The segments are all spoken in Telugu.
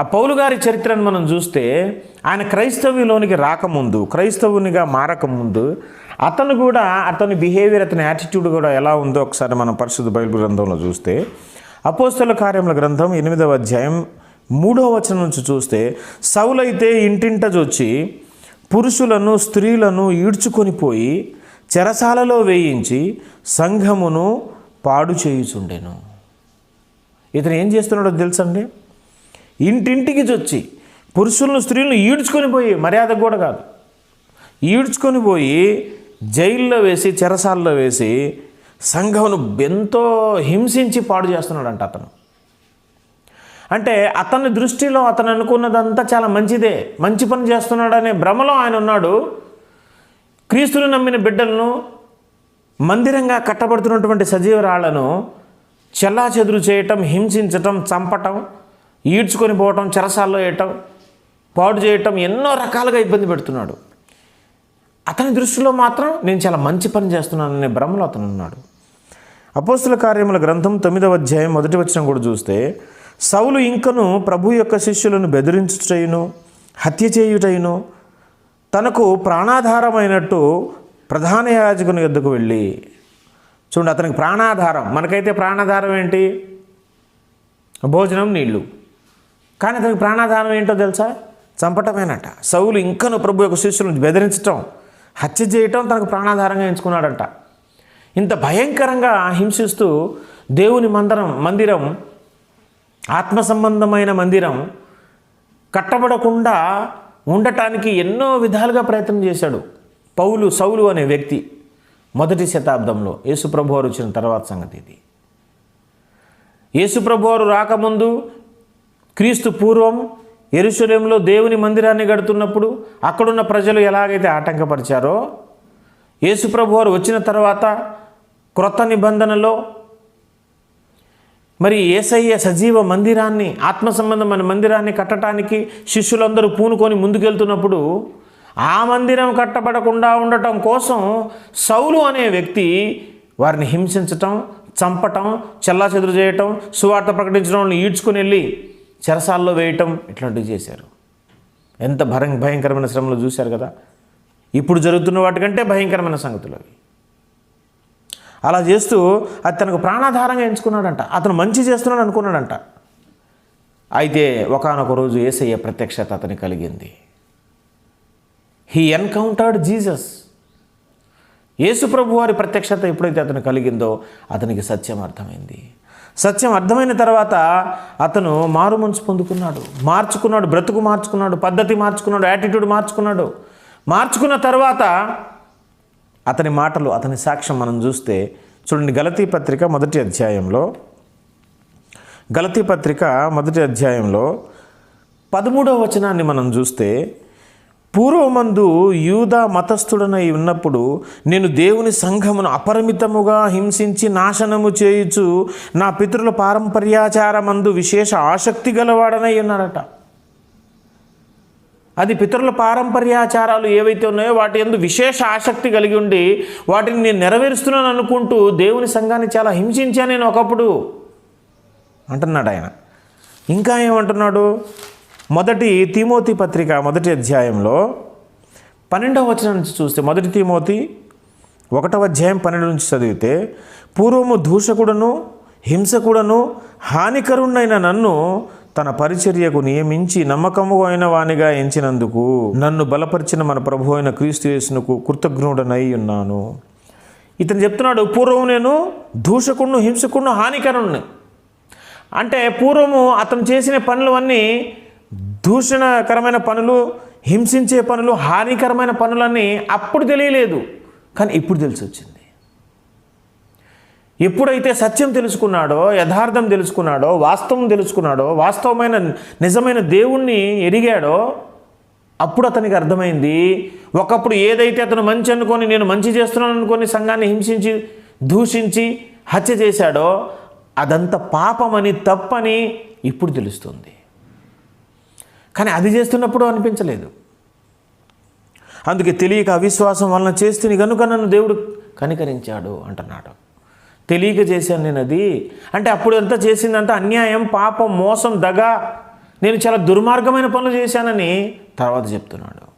ఆ పౌలు గారి చరిత్రను మనం చూస్తే ఆయన క్రైస్తవ్యంలోనికి రాకముందు క్రైస్తవునిగా మారకముందు అతను కూడా అతని బిహేవియర్ అతని యాటిట్యూడ్ కూడా ఎలా ఉందో ఒకసారి మనం పరిశుద్ధ బైబిల్ గ్రంథంలో చూస్తే అపోస్తల కార్యముల గ్రంథం ఎనిమిదవ అధ్యాయం మూడవ వచనం నుంచి చూస్తే సౌలైతే ఇంటింట వచ్చి పురుషులను స్త్రీలను ఈడ్చుకొని పోయి చెరసాలలో వేయించి సంఘమును పాడు చేయుచుండెను. ఇతను ఏం చేస్తున్నాడో తెలుసండి ఇంటింటికి చొచ్చి పురుషులను స్త్రీలను ఈడ్చుకొని పోయి మర్యాద కూడా కాదు. ఈడ్చుకొని పోయి జైల్లో వేసి చెరసాల్లో వేసి సంఘమును ఎంతో హింసించి పాడు చేస్తున్నాడంట అతను. అంటే అతని దృష్టిలో అతను అనుకున్నదంతా చాలా మంచిదే. మంచి పని చేస్తున్నాడనే భ్రమలో ఆయన ఉన్నాడు. క్రీస్తులు నమ్మిన బిడ్డలను మందిరంగా కట్టబడుతున్నటువంటి సజీవరాళ్ళను చెల్లా చెదురు చేయటం హింసించటం చంపటం ఈడ్చుకొని పోవటం చెరసాల్లో వేయటం పాడు చేయటం ఎన్నో రకాలుగా ఇబ్బంది పెడుతున్నాడు. అతని దృష్టిలో మాత్రం నేను చాలా మంచి పని చేస్తున్నాననే భ్రమలో అతను ఉన్నాడు. అపోస్తుల కార్యముల గ్రంథం తొమ్మిదవ అధ్యాయం మొదటి వచ్చిన కూడా చూస్తే సౌలు ఇంకను ప్రభు యొక్క శిష్యులను బెదిరించుటయును హత్య చేయుటయును తనకు ప్రాణాధారమైనట్టు ప్రధాన యాజకుని యొద్దకు వెళ్ళి. చూడండి అతనికి ప్రాణాధారం. మనకైతే ప్రాణాధారం ఏంటి? భోజనం నీళ్ళు. కానీ అతనికి ప్రాణాధారం ఏంటో తెలుసా? చంపటమేనట. సౌలు ఇంకను ప్రభు యొక్క శిష్యులను బెదిరించటం హత్య చేయటం తనకు ప్రాణాధారంగా ఎంచుకున్నాడంట. ఇంత భయంకరంగా హింసిస్తూ దేవుని మందిరం మందిరం ఆత్మ సంబంధమైన మందిరం కట్టబడకుండా ఉండటానికి ఎన్నో విధాలుగా ప్రయత్నం చేశాడు పౌలు సౌలు అనే వ్యక్తి మొదటి శతాబ్దంలో. యేసుప్రభు వారు వచ్చిన తర్వాత సంగతి ఇది. యేసుప్రభు వారు రాకముందు క్రీస్తు పూర్వం ఎరుశలేంలో దేవుని మందిరాన్ని గడుతున్నప్పుడు అక్కడున్న ప్రజలు ఎలాగైతే ఆటంకపరిచారో యేసుప్రభు వారు వచ్చిన తర్వాత క్రొత్త నిబంధనలో మరి ఏసయ్య సజీవ మందిరాన్ని ఆత్మ సంబంధమైన మందిరాన్ని కట్టడానికి శిష్యులందరూ పూనుకొని ముందుకెళ్తున్నప్పుడు ఆ మందిరం కట్టబడకుండా ఉండటం కోసం సౌలు అనే వ్యక్తి వారిని హింసించటం చంపటం చెల్లాచెదురు చేయటం సువార్త ప్రకటించడం ఈడ్చుకుని వెళ్ళి చెరసాల్లో వేయటం ఇట్లాంటివి చేశారు. ఎంత భయం భయంకరమైన శ్రమలు చూశారు కదా. ఇప్పుడు జరుగుతున్న వాటికంటే భయంకరమైన సంగతులు అవి. అలా చేస్తూ అది తనకు ప్రాణాధారంగా ఎంచుకున్నాడంట. అతను మంచి చేస్తున్నాడు అనుకున్నాడంట. అయితే ఒకనొక రోజు ఏసయ్య ప్రత్యక్షత అతని కలిగింది. హీ ఎన్కౌంటర్డ్ జీసస్ యేసుప్రభు వారి ప్రత్యక్షత ఎప్పుడైతే అతను కలిగిందో అతనికి సత్యం అర్థమైంది. సత్యం అర్థమైన తర్వాత అతను మారు మనసు పొందుకున్నాడు. మార్చుకున్నాడు బ్రతుకు మార్చుకున్నాడు పద్ధతి మార్చుకున్నాడు యాటిట్యూడ్ మార్చుకున్నాడు. మార్చుకున్న తర్వాత అతని మాటలు అతని సాక్ష్యం మనం చూస్తే చూడండి గలతీ పత్రిక మొదటి అధ్యాయంలో గలతీ పత్రిక మొదటి అధ్యాయంలో పదమూడవ వచనాన్ని మనం చూస్తే పూర్వమందు యూదా మతస్థుడనై ఉన్నప్పుడు నేను దేవుని సంఘమును అపరిమితముగా హింసించి నాశనము చేయుచు నా పితరుల పారంపర్యాచారమందు విశేష ఆసక్తి గలవాడనై ఉన్నారట. అది పితరుల పారంపర్యాచారాలు ఏవైతే ఉన్నాయో వాటి ఎందు విశేష ఆసక్తి కలిగి ఉండి వాటిని నేను నెరవేరుస్తున్నాను అనుకుంటూ దేవుని సంఘాన్ని చాలా హింసించాను నేను ఒకప్పుడు. అంటున్నాడు ఆయన ఇంకా ఏమంటున్నాడు? మొదటి తిమోతి పత్రిక మొదటి అధ్యాయంలో పన్నెండవ వచనం నుంచి చూస్తే మొదటి తిమోతి ఒకటవ అధ్యాయం పన్నెండు నుంచి చదివితే పూర్వము దూషకుడను హింసకుడను హానికరుణ్ణైన నన్ను తన పరిచర్యకు నియమించి నమ్మకము అయిన వానిగా ఎంచినందుకు నన్ను బలపరిచిన మన ప్రభు అయిన క్రీస్తు యేసునకు కృతజ్ఞుడనై ఉన్నాను. ఇతను చెప్తున్నాడు పూర్వం నేను దూషకుడును హింసకుడును హానికరుణ్ణి. అంటే పూర్వము అతను చేసిన పనులవన్నీ దూషణకరమైన పనులు హింసించే పనులు హానికరమైన పనులన్నీ అప్పుడు తెలియలేదు. కానీ ఇప్పుడు తెలిసి వచ్చింది ఎప్పుడైతే సత్యం తెలుసుకున్నాడో యథార్థం తెలుసుకున్నాడో వాస్తవం తెలుసుకున్నాడో వాస్తవమైన నిజమైన దేవుణ్ణి ఎరిగాడో అప్పుడు అతనికి అర్థమైంది ఒకప్పుడు ఏదైతే అతను మంచి అనుకొని నేను మంచి చేస్తున్నాను అనుకొని సంఘాన్ని హింసించి దూషించి హత్య చేశాడో అదంతా పాపమని తప్పని ఇప్పుడు తెలుస్తుంది. కానీ అది చేస్తున్నప్పుడు అనిపించలేదు. అందుకే తెలియక అవిశ్వాసం వలన చేస్తుంది కనుక నన్ను దేవుడు కనికరించాడు అంటున్నాడు. తెలియక చేశాను నేను అది. అంటే అప్పుడు ఎంత చేసిందంటే అన్యాయం పాపం మోసం దగ. నేను చాలా దుర్మార్గమైన పనులు చేశానని తర్వాత చెప్తున్నాడు.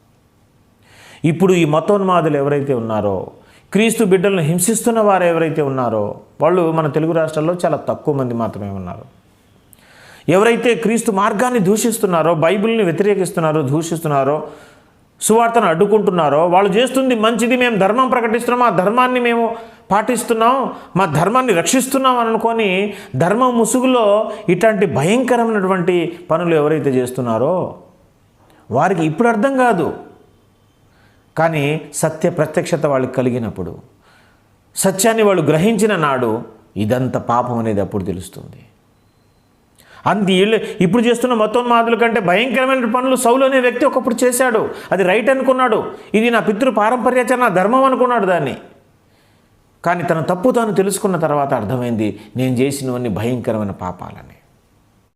ఇప్పుడు ఈ మతోన్మాదులు ఎవరైతే ఉన్నారో క్రీస్తు బిడ్డలను హింసిస్తున్న వారు ఎవరైతే ఉన్నారో వాళ్ళు మన తెలుగు రాష్ట్రాల్లో చాలా తక్కువ మంది మాత్రమే ఉన్నారు. ఎవరైతే క్రీస్తు మార్గాన్ని దూషిస్తున్నారో బైబిల్ని వ్యతిరేకిస్తున్నారో దూషిస్తున్నారో సువార్తను అడ్డుకుంటున్నారో వాళ్ళు చేస్తుంది మంచిది మేము ధర్మం ప్రకటిస్తున్నాం ఆ ధర్మాన్ని మేము పాటిస్తున్నాం మా ధర్మాన్ని రక్షిస్తున్నాం అని అనుకొని ధర్మ ముసుగులో ఇట్లాంటి భయంకరమైనటువంటి పనులు ఎవరైతే చేస్తున్నారో వారికి ఇప్పుడు అర్థం కాదు. కానీ సత్య ప్రత్యక్షత వాళ్ళకి కలిగినప్పుడు సత్యాన్ని వాళ్ళు గ్రహించిన నాడు ఇదంత పాపం అనేది అప్పుడు తెలుస్తుంది. అంత వీళ్ళు ఇప్పుడు చేస్తున్న మతోన్మాదుల కంటే భయంకరమైన పనులు సౌలు అనే వ్యక్తి ఒకప్పుడు చేశాడు. అది రైట్ అనుకున్నాడు. ఇది నా పితృ పారంపర్యాచరణ ధర్మం అనుకున్నాడు దాన్ని. కానీ తన తప్పు తాను తెలుసుకున్న తర్వాత అర్థమైంది నేను చేసినవన్నీ భయంకరమైన పాపాలని.